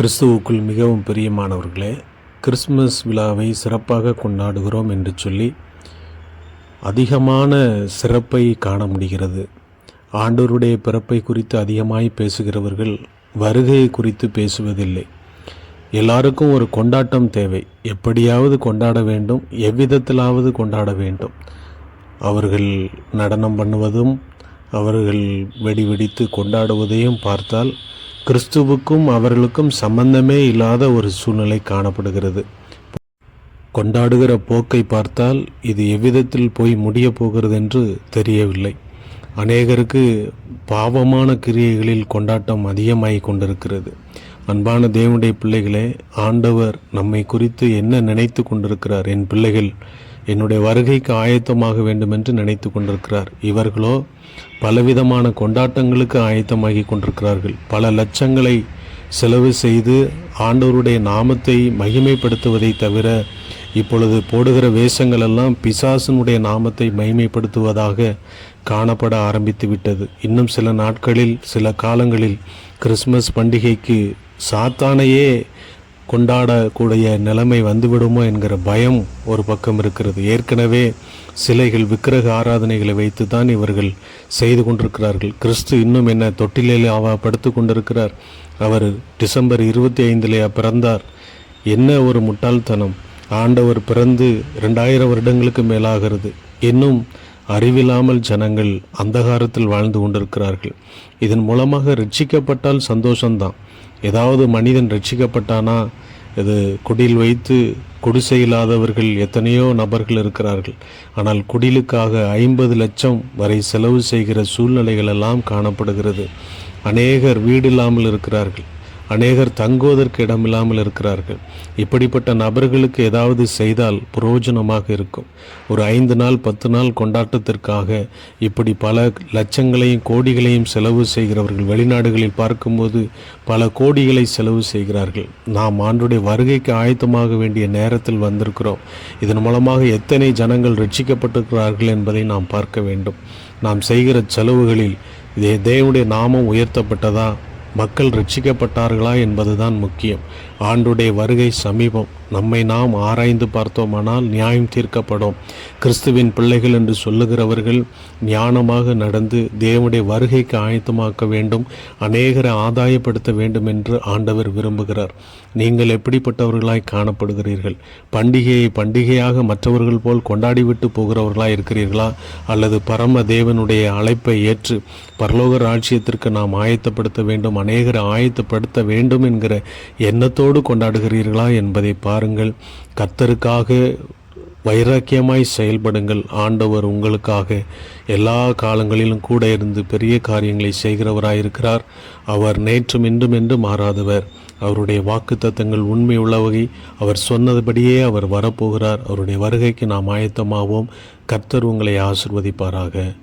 கிறிஸ்துவுக்குள் மிகவும் பிரியமானவர்களே கிறிஸ்மஸ் விழாவை சிறப்பாக கொண்டாடுகிறோம் என்று சொல்லி அதிகமான சிறப்பை காண முடிகிறது. ஆண்டோருடைய பிறப்பை குறித்து அதிகமாய் பேசுகிறவர்கள் வருகையை குறித்து பேசுவதில்லை. எல்லாருக்கும் ஒரு கொண்டாட்டம் தேவை. எப்படியாவது கொண்டாட வேண்டும் எவ்விதத்திலாவது கொண்டாட வேண்டும். அவர்கள் நடனம் பண்ணுவதும் அவர்கள் வெடி வெடித்து கொண்டாடுவதையும் பார்த்தால் கிறிஸ்துவுக்கும் அவர்களுக்கும் சம்பந்தமே இல்லாத ஒரு சூழ்நிலை காணப்படுகிறது. கொண்டாடுகிற போக்கை பார்த்தால் இது எவ்விதத்தில் போய் முடிய போகிறது என்று தெரியவில்லை. அநேகருக்கு பாவமான கிரியைகளில் கொண்டாட்டம் அதிகமாகிக் கொண்டிருக்கிறது. அன்பான தேவனுடைய பிள்ளைகளே ஆண்டவர் நம்மை குறித்து என்ன நினைத்து கொண்டிருக்கிறார்? என் பிள்ளைகள் என்னுடைய வருகைக்கு ஆயத்தமாக வேண்டும் என்று நினைத்து கொண்டிருக்கிறார். இவர்களோ பலவிதமான கொண்டாட்டங்களுக்கு ஆயத்தமாகி கொண்டிருக்கிறார்கள். பல லட்சங்களை செலவு செய்து ஆண்டவருடைய நாமத்தை மகிமைப்படுத்துவதை தவிர இப்பொழுது போடுகிற வேஷங்கள் எல்லாம் பிசாசனுடைய நாமத்தை மகிமைப்படுத்துவதாக காணப்பட ஆரம்பித்து விட்டது. இன்னும் சில நாட்களில் சில காலங்களில் கிறிஸ்மஸ் பண்டிகைக்கு சாத்தானையே கொண்டாடக்கூடிய நிலைமை வந்துவிடுமோ என்கிற பயம் ஒரு பக்கம் இருக்கிறது. ஏற்கனவே சிலைகள் விக்கிரக ஆராதனைகளை வைத்து தான் இவர்கள் செய்து கொண்டிருக்கிறார்கள். கிறிஸ்து இன்னும் என்ன தொட்டிலே அவ படுத்து கொண்டிருக்கிறார். அவர் டிசம்பர் இருபத்தி ஐந்திலேயே பிறந்தார். என்ன ஒரு முட்டாள்தனம். ஆண்டவர் பிறந்து ரெண்டாயிரம் வருடங்களுக்கு மேலாகிறது. இன்னும் அறிவில்லாமல் ஜனங்கள் அந்தகாரத்தில் வாழ்ந்து கொண்டிருக்கிறார்கள். இதன் மூலமாக ரட்சிக்கப்பட்டால் சந்தோஷம்தான். ஏதாவது மனிதன் ரட்சிக்கப்பட்டானா? இது குடில் வைத்து குடிசை இல்லாதவர்கள் எத்தனையோ நபர்கள் இருக்கிறார்கள். ஆனால் குடிலுக்காக ஐம்பது லட்சம் வரை செலவு செய்கிற சூழ்நிலைகள் எல்லாம் காணப்படுகிறது. அநேகர் வீடு இல்லாமல் இருக்கிறார்கள். அநேகர் தங்குவதற்கு இடமில்லாமல் இருக்கிறார்கள். இப்படிப்பட்ட நபர்களுக்கு ஏதாவது செய்தால் பிரயோஜனமாக இருக்கும். ஒரு ஐந்து நாள் பத்து நாள் கொண்டாட்டத்திற்காக இப்படி பல லட்சங்களையும் கோடிகளையும் செலவு செய்கிறவர்கள் வெளிநாடுகளில் பார்க்கும்போது பல கோடிகளை செலவு செய்கிறார்கள். நாம் ஆண்டுடைய வருகைக்கு ஆயத்தமாக வேண்டிய நேரத்தில் வந்திருக்கிறோம். இதன் மூலமாக எத்தனை ஜனங்கள் ரட்சிக்கப்பட்டிருக்கிறார்கள் என்பதை நாம் பார்க்க வேண்டும். நாம் செய்கிற செலவுகளில் இதே தேவனுடைய நாமம் உயர்த்தப்பட்டதா? மக்கள் ரட்சிக்கப்பட்டார்களா என்பதுதான் முக்கியம். ஆண்டுடைய வருகை சமீபம். நம்மை நாம் ஆராய்ந்து பார்த்தோமானால் நியாயம் தீர்க்கப்படும். கிறிஸ்துவின் பிள்ளைகள் என்று சொல்லுகிறவர்கள் ஞானமாக நடந்து தேவனுடைய வருகைக்கு ஆயத்தமாக்க வேண்டும் அநேகரை ஆதாயப்படுத்த வேண்டும் என்று ஆண்டவர் விரும்புகிறார். நீங்கள் எப்படிப்பட்டவர்களாய் காணப்படுகிறீர்கள்? பண்டிகையை பண்டிகையாக மற்றவர்கள் போல் கொண்டாடிவிட்டு போகிறவர்களாய் இருக்கிறீர்களா? அல்லது பரம தேவனுடைய அழைப்பை ஏற்று பரலோக ராஜ்யத்திற்கு நாம் ஆயத்தப்படுத்த வேண்டும் அநேகரை ஆயத்தப்படுத்த வேண்டும் என்கிற எண்ணத்தோடு கொண்டாடுகிறீர்களா என்பதை பாருங்கள். கர்த்தருக்காக வைராக்கியமாய் செயல்படுங்கள். ஆண்டவர் உங்களுக்காக எல்லா காலங்களிலும் கூட இருந்து பெரிய காரியங்களை செய்கிறவராயிருக்கிறார். அவர் நேற்றும் இன்றும் என்று மாறாதவர். அவருடைய வாக்கு தத்தங்கள் உண்மை உள்ளவகை அவர் சொன்னதுபடியே அவர் வரப்போகிறார். அவருடைய வருகைக்கு நாம் ஆயத்தமாவோம். கர்த்தர் உங்களை ஆசிர்வதிப்பாராக.